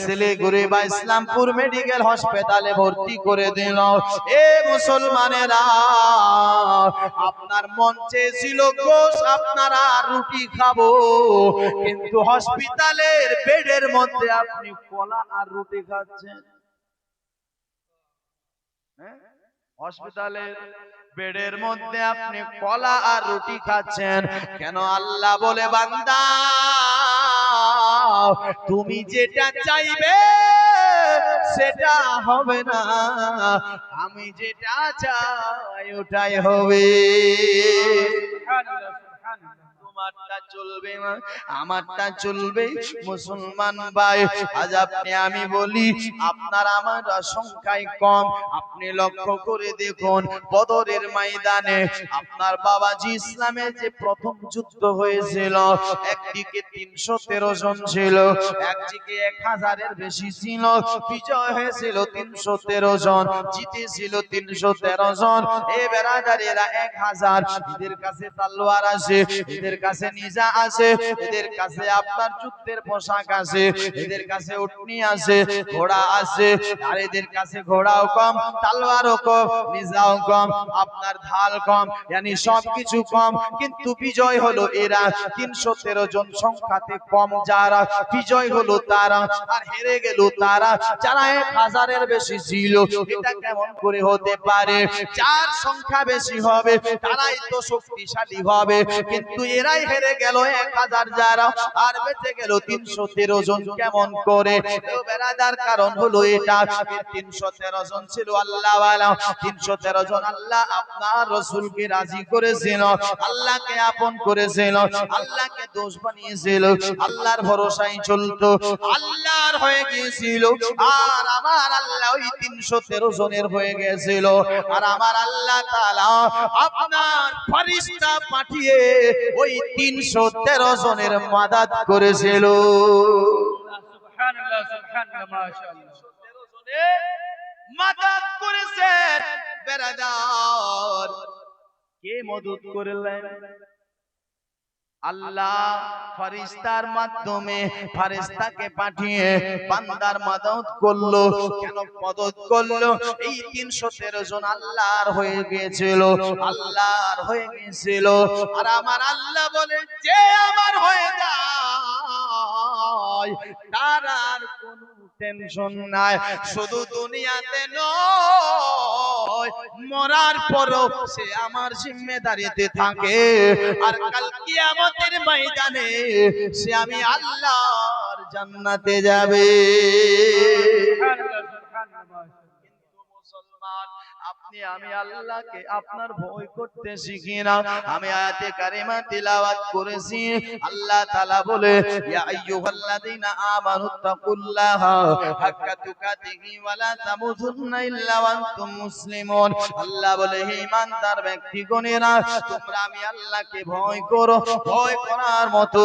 শিলিগুড়ি বা ইসলামপুর মেডিকেল হসপিটালে ভর্তি করে দিল। এ মুসলমানেরা, আপনার মন চেয়েছিল গোশ, আপনারা রুটি খাব। কিন্তু হসপিটালের বেডের মধ্যে আপনি কলা আর রুটি খাচ্ছেন। হ্যাঁ? হসপিটালের বেডের মধ্যে আপনি কলা আর রুটি খাচ্ছেন। কেন আল্লাহ বলে, বান্দা তুমি যেটা চাইবে সেটা হবে না। আমি যেটা চাই ওটাই হবে। তোমারটা চলবে না আমারটা চলবে। মুসলমান ভাই, আজ আপনি আমি বলি, আপনার আমার সংখ্যায় কম। আপনি লক্ষ্য করে দেখুন, বদরের ময়দানে আপনার বাবাজি ইসলামের যে প্রথম যুদ্ধ হয়েছিল, একদিকে তিনশো তেরো জন ছিল, একদিকে এক হাজারের বেশি ছিল, বিজয় হয়েছিল তিনশো তেরো জন, জিতেছিল তিনশো তেরো জন। এ বেড়াদারেরা এক হাজার, এদের কাছে তালোয়ার আছে, এদের কাছে নিজা আছে, এদের কাছে আপনার যুদ্ধের পোশাক আছে, এদের কাছে উটনি আছে, ঘোড়া আছে, আর এদের কাছে ঘোড়াও কম, তালোয়ারও কম, নিজাও কম, আপনার ঢাল কম yani সবকিছু কম। কিন্তু বিজয় হলো এরা, তিনশো তেরো জন সংখ্যাতে কম যারা, বিজয় হলো তারা, আর হেরে গেল তারা, যারা এক হাজারের বেশি ছিল, এটা কেমন করে হতে পারে? যার সংখ্যা বেশি হবে, তারাই তো শক্তিশালী হবে, কিন্তু এরাই হেরে গেল এক হাজার যারা, আর বেঁচে গেল তিনশো তেরো জন। কেমন করে? বেড়াদার কারণ হলো এটা তিনশো তেরো জন ছিল আল্লাহ তিনশো তেরো জন আল্লাহ আপনার রসুলকে রাজি করেছিল, আল্লাহকে আপন করেছিল, আল্লাহকে দোষ বানিয়েছিল, আল্লাহর ভরসায় চলতো, আল্লাহর হয়ে গিয়েছিল, আর আমার আল্লাহ ওই তিনশো তেরো জনের হয়ে গেছিল। আর আমার আল্লাহ তাআলা আপনার ফরিস্তা পাঠিয়ে ওই তিনশো তেরো জনের মাদাত করেছিল। সুবহানাল্লাহ সুবহানাল্লাহ মাশাআল্লাহ। মাদাত করেছেন বেরাদার। কে মদত করলেন? আল্লাহ ফারিস্তার মাধ্যমে ফারিস্তাকে পাঠিয়ে বান্দার মাদত করল। কেন মদত করল? এই তিনশো তেরো জন আল্লাহর হয়ে গিয়েছিল, আল্লাহর হয়ে গিয়েছিল। আর আমার আল্লাহ বলে, যে আমার হয়ে যায়, তার আর কোনো টেনশন নাই, শুধু দুনিয়াতে নয়, মরার পরও সে আমার জিম্মেদারিতে থাকে। আর কাল কিয়ামতের ময়দানে সে আমি আল্লাহর জান্নাতে যাবে সুবহানাল্লাহ সুবহানাল্লাহ মাশাআল্লাহ কিন্তু মুসলমান আপনি আমি আল্লাহকে আপনার ভয় করতে শিখি না আমি আয়াতে কারিমা তিলাওয়াত করেছি। আল্লাহ তাআলা বলে ইয়া আইয়ুহাল্লাযীনা আমানু তাকুল্লাহা হাক্কা তুকাতিহি ওয়া লা তামুতুন্না ইল্লা ওয়া আনতুম মুসলিমুন। আল্লাহ বলে হে ব্যক্তিগণেরা তোমরা আমি আল্লাহকে ভয় করো ভয় করার মতো।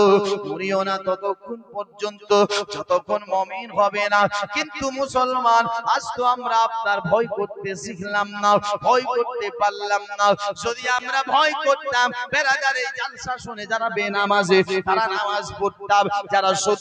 না ততক্ষণ পর্যন্ত যতক্ষণ মমিন হবে না। কিন্তু মুসলমান আজ তো আমরা আপনার ভয় করতে শিখলাম না, ভয় করতে পারলাম না। যদি আমরা ভয় করতাম বেড়াদার এই জালসা শুনে যারা বেনামাজে, তারা নামাজ পড়তাম, যারা সুদ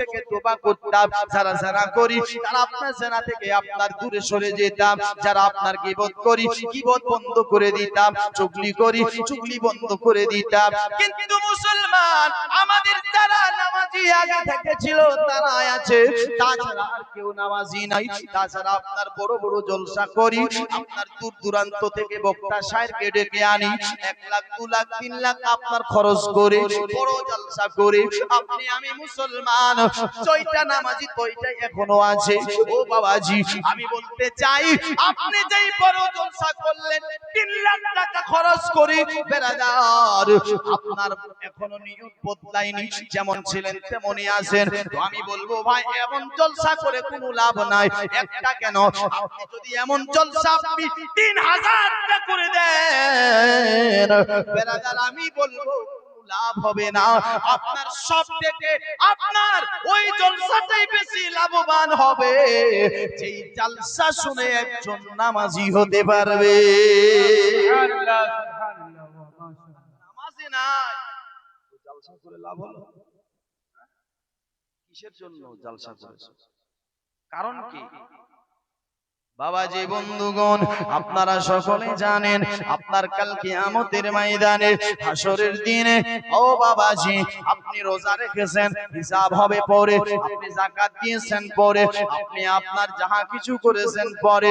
থেকে তোবা করতাম, যারা জানা করি, তারা আপনার জানা থেকে আপনার দূরে সরে যেতাম। যারা আপনার গিবত করি, গিবত বন্ধ করে দিতাম, চুগলি করি, চুগলি বন্ধ করে দিতাম। কিন্তু মুসলমান, আমাদের যারা নামাজি আগে থেকে ছিল তারা আছে। তাছাড়া আর কেউ নামাজি নাই। তাছাড়া আপনার বড় বড় জলসা করি, আপনার দূর দূরান্ত থেকে বক্তা সাহেবকে ডেকে আনি। এক লাখ, দু লাখ, তিন লাখ আপনার খরচ করে, বড় জলসা করে, আপনি আমি মুসলমান জয়টা নামাজি তৈটাই এখনও আছে? ও বাবাজি, আমি বলতে চাই, আপনি যেই বড় জলসা করলেন, তিন লাখ টাকা খরচ করে বেড়াদার আপনার এখনও নিয়ত বদলায়নি, যেমন ছিলেন তেমনই আছেন। আমি বলব, ভাই, এমন জলসা করে কোনো লাভ নাই। একটা কেন? যদি এমন জলসা আপনি তিন হাজারটা করে দেন আমি বলব লাভ হবে না। আপনার সব থেকে আপনার ওই জলসাটাই বেশি লাভবান হবে। যেই জলসা শুনে একজন নামাজি হতে পারবে। সুবহানাল্লাহ সুবহানাল্লাহ মাশাআল্লাহ নামাজি নাই। জলসা করে লাভ হলো? কিসের জন্য জালসা করেছে? কারণ কি? বাবাজি বন্ধুগণ আপনারা সকলে জানেন আপনার কালকে আমতের ময়দানে হাসরের দিনে ও বাবাজি আপনি রোজা রেখেছেন হিসাব হবে পরে আপনি যাকাত দিয়েছেন পরে আপনি আপনার যাহা কিছু করেছেন পরে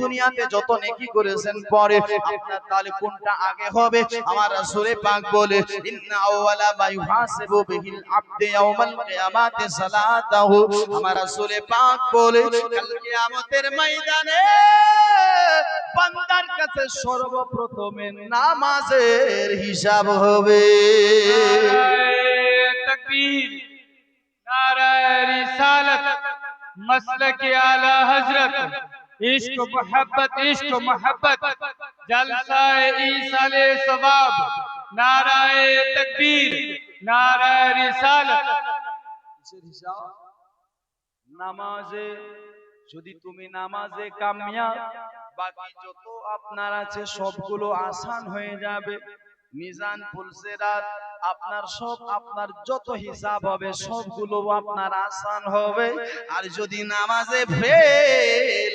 দুনিয়াতে যত নেকি করেছেন পরে আপনার তাহলে কোনটা আগে হবে? আমার রাসূলে পাক বলে ইন্না আওয়ালা মা ইউহাসিবু বিহিল আবদু ইয়াউমাল কিয়ামাতি সালাতাহু। আমার রাসূলে পাক বলে কাল কিয়ামতের ময়দানে সেখানে বান্দার কাছে সর্বপ্রথমে নামাজের হিসাব হবে। تکبیر نعرہ رسالت مسلک اعلی حضرت عشق محبت عشق محبت جلسہ ایصال ثواب نعرہ تکبیر نعرہ رسالت نماز যদি তুমি নামাজে কামিয়া বাকি যত আপনার আছে সবগুলো আসান হয়ে যাবে। মিজান পুলসেরাত আপনার সব, আপনার যত হিসাব হবে, সবগুলো আপনার আসান হবে। আর যদি নামাজে ফেল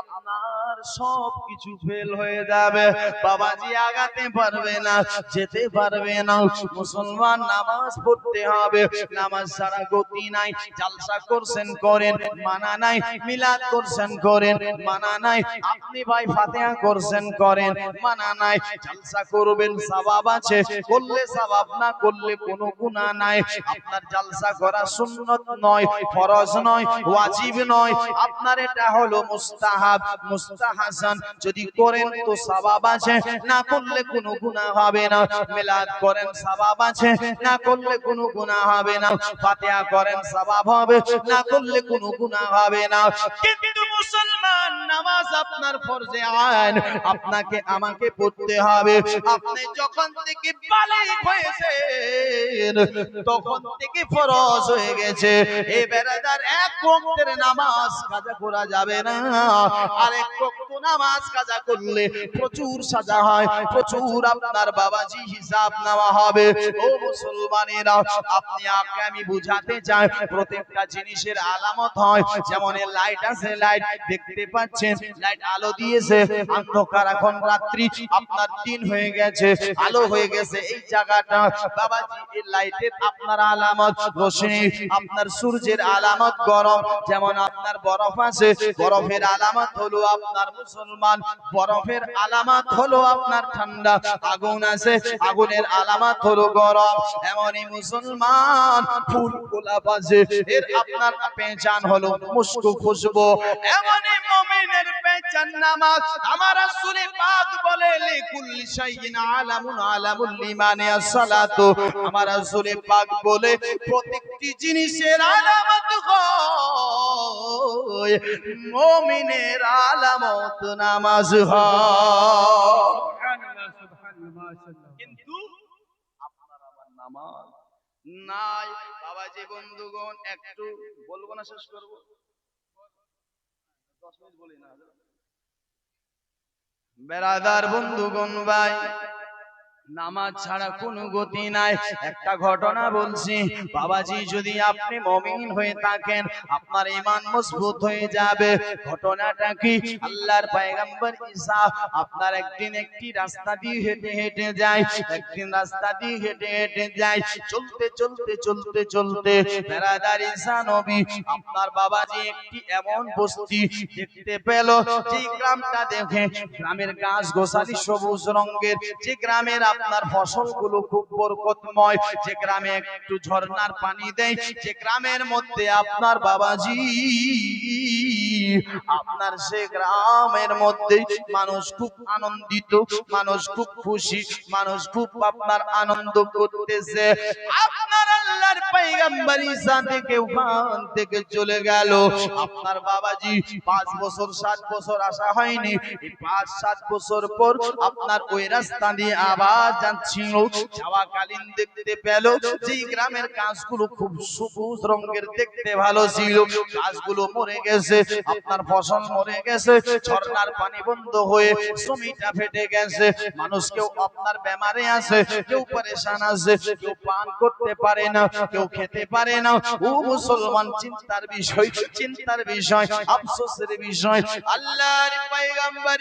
আপনার সব কিছু ফেল হয়ে যাবে। বাবাজি আগাতে পারবে না, যেতে পারবে না। মুসলমান নামাজ পড়তে হবে। নামাজ ছাড়া গতি নাই, জালসা করছেন, করেন, মানা নাই, মিলাদ করছেন, করেন, মানা নাই। আপনি ভাই ফাতিহা করছেন, করেন, মানা নাই। জালসা করবেন সওয়াব আছে, করলে সওয়াব না করলে কোনো গুনাহ নাই। আপনার জালসা করা সুন্নত নয়, ফরজ নয়, ওয়াজিব নয়। আপনার এটা হলো মুস্তাহাব মুস্তাহাসান যদি করেন তো সওয়াব আছে, না করলে কোনো গুনাহ হবে না। মিলাদ করেন সওয়াব আছে, না করলে কোনো গুনাহ হবে না। ফাতিহা করেন সওয়াব হবে, না করলে কোনো গুনাহ হবে না। কিন্তু মুসলমান, নামাজ আপনার ফরজে আইন, আপনাকে আমাকে পড়তে হবে। আপনি যখন থেকে বালিগ হয়েছেন, তখন থেকে ফরজ হয়ে গেছে। বেড়াদার এক নামাজ কাজা করা যাবে না। আর এক নামাজ কাজা করলে প্রচুর সাজা হয়, প্রচুর আপনার বাবাজি হিসাব নেওয়া হবে। ও মুসলমানেরা, আপনি আগে আমি বুঝাতে চাই, প্রত্যেকটা জিনিসের আলামত হয়। যেমন লাইট আছে লাইট দেখতে পাচ্ছেন। লাইট আলো দিয়েছে। অন্ধকার এখন রাত্রি। আপনার দিন হয়ে গেছে। আলো হয়ে গেছে এই জায়গাটা। বাবাজি, এই লাইটের আপনার আলামত রোশনি। আপনার সূর্যের আলামত গরম। যেমন আপনার বরফ আছে, বরফের আলামত হলো আপনার মুসলমান। বরফের আলামত হলো আপনার ঠান্ডা। আগুন আছে, আগুনের আলামত হলো গরম। এমনই মুসলমান, ফুল গোলাপ আছে। এর আপনার পেঁচান হলো মুস্কু খুশবু। এমনই মুমিনের পেচান নামাজ আমার রাসূলে পাক বলে লিকুল্লি শাইইন আলামুন আলামুল ঈমানি আসসালাতু। আমার রাসূলে পাক বলে প্রত্যেকটি জিনিসের আলামত হয় মুমিনের আলামত নামাজ হয়। কিন্তু আপনার আমার নামাজ নাই। বাবা যে বন্ধুগণ একটু বলব না শেষ করব? বেড়াদার বন্ধুগণ ভাই নামাজ ছাড়া কোনো গতি নাই। একটা ঘটনা বলছি বাবাজি যদি আপনি মমিন হয়ে থাকেন আপনার ইমান মজবুত হয়ে যাবে। ঘটনাটা কি? আল্লাহর পয়গম্বর ঈসা আপনার একদিন একটি রাস্তা দিয়ে হেঁটে হেঁটে যায়। একদিন রাস্তা দিয়ে হেঁটে হেঁটে যায়। চলতে চলতে চলতে চলতে বেড়াদার ঈসা নবী আপনার বাবাজি একটি এমন বস্তি দেখতে পেল যে গ্রামটা দেখে গ্রামের গাছ গোছালি সবুজ রঙের যে গ্রামের আপনার ফসলগুলো খুব বরকতময়। যে গ্রামে একটু ঝর্ণার পানি দেয়, যে গ্রামের মধ্যে আপনার বাবাজি, আপনার সে গ্রামের মধ্যে মানুষ খুব আনন্দিত, মানুষ খুব খুশি, মানুষ খুব আপনার আনন্দ করতেছে। আপনার আল্লাহর পয়গম্বর ঈসা থেকে ওখান থেকে চলে গেল। আপনার বাবাজি পাঁচ বছর, সাত বছর আসা হয়নি। পাঁচ, সাত বছর পর আপনার ওই রাস্তা দিয়ে আবার যাচ্ছিল দেখতে পেল যে গ্রামের খুব সবুজ রঙের দেখতে ভালো ছিল। মরে গেছে, আপনার ফসল মরে গেছে ঝর্ণার পানি বন্ধ হয়ে ফেটে গেছে। মানুষ কেউ আপনার বেমারে আছে, কেউ পরেশান আছে, কেউ পান করতে পারে না, কেউ খেতে পারে না। ও মুসলমান, চিন্তার বিষয় চিন্তার বিষয়, আফসোসের বিষয়। পয়গম্বর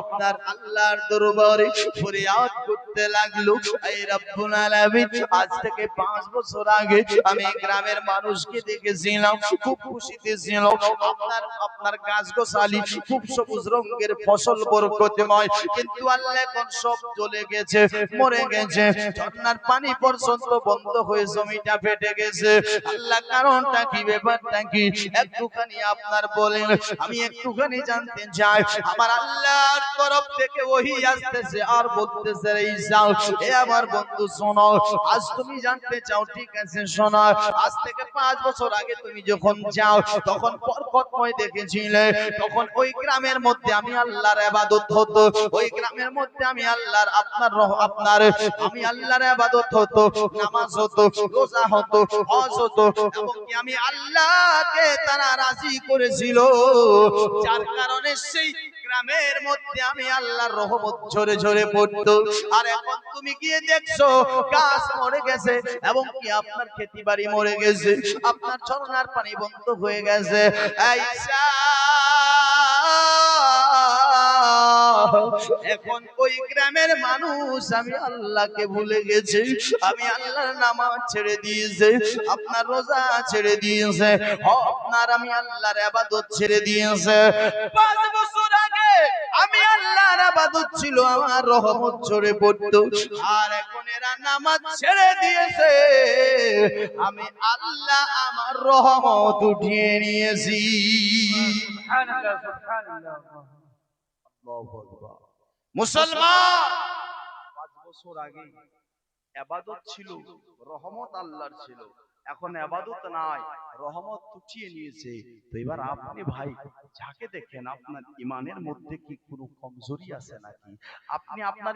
আপনার আল্লাহর দরবারে ফরিয়াদ করতে লাগল। এই রব্বুল আলামিন, আজ থেকে পাঁচ বছর আগে আমি গ্রামের মানুষকে দেখেছিলাম, খুব খুশিতে ছিল। আপনার আপনার গাছ গোছালি খুব সবুজ রঙের ফসল বরকতময়। কিন্তু আল্লাহ এখন সব চলে গেছে, মরে গেছে। ঝর্ণার পানি পর্যন্ত বন্ধ হয়ে জমিটা ফেটে গেছে। আল্লাহ কারণটা কি, ব্যাপারটা কি? একটুখানি আপনার বলেন, আমি একটুখানি জানতে চাই, আমার আল্লাহর গ্রামের মধ্যে আমি আল্লাহর ইবাদত হতো, ওই গ্রামের মধ্যে আমি আল্লাহর আপনার আপনার, আমি আল্লাহর ইবাদত হতো, নামাজ হতো, রোজা হতো, হজ হতো আমি আল্লাহকে তারা রাজি করেছিল, যার কারণে সেই গ্রামের মধ্যে আমি আল্লাহর রহমত ঝরে ঝরে পড়তো। আর এখন তুমি গিয়ে দেখছ? গাছ মরে গেছে এবং কি আপনার খেতি বাড়ি মরে গেছে? আপনার ঝর্ণার পানি বন্ধ হয়ে গেছে। এখন ওই গ্রামের মানুষ আমি আল্লাহকে ভুলে গেছি। আমি আল্লাহর নামাজ ছেড়ে দিয়েছে, আপনার রোজা ছেড়ে দিয়েছে, আপনার আমি আল্লাহর আবাদত ছেড়ে দিয়েছে। পাঁচ বছর আগে আমি আল্লাহর আবাদত ছিল, আমার রহমত ঝরে পড়তো। আর এখন এরা নামাজ ছেড়ে দিয়েছে। আমি আল্লাহ আমার রহমত উঠিয়ে নিয়েছি। মুসলমান! পাঁচ বছর আগে আবাদত ছিল, রহমত আল্লাহর ছিল। এখন আবাদত নাই রহমত উঠিয়ে নিয়েছে। তো এবার আপনি ভাই যাকে দেখেন আপনার ইমানের মধ্যে কি কোনো কমজোরি আছে নাকি? আপনি আপনার